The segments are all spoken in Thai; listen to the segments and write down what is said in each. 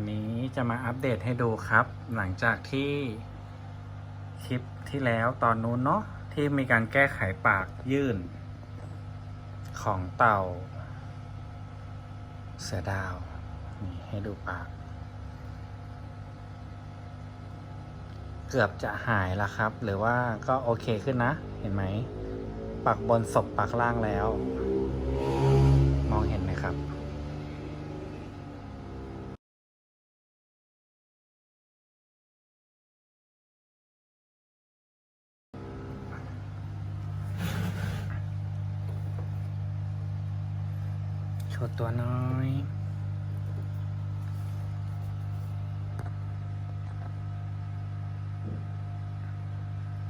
วันนี้จะมาอัปเดตให้ดูครับ หลังจากที่คลิปที่แล้วตอนนู้นเนาะที่มีการแก้ไขปากยื่น ของเต่า เสือดาวนี่ให้ดูปาก เกือบจะหายแล้วครับ หรือว่าก็โอเคขึ้นนะ เห็นไหม ปากบนศพปากล่างแล้ว ชดตัวน้อย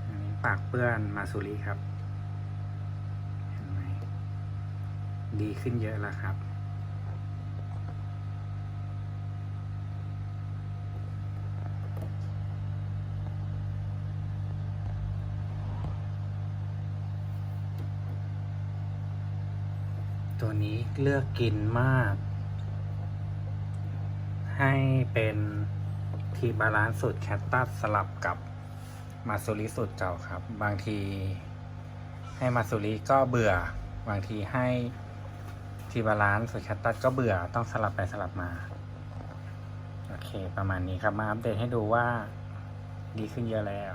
อันนี้ปากเปื้อนมาสุริครับ เห็นไหม ดีขึ้นเยอะแล้วครับ ตัวนี้เลือกกินมาก ให้เป็นทีบาลานซ์สูตรแคตตัสสลับกับมาซูริสูตรเก่าครับ บางทีให้มาซูริก็เบื่อ บางทีให้ทีบาลานซ์สูตรแคตตัสก็เบื่อต้องสลับไปสลับมา โอเค ประมาณนี้ครับมาอัปเดตให้ดูว่าดีขึ้นเยอะแล้ว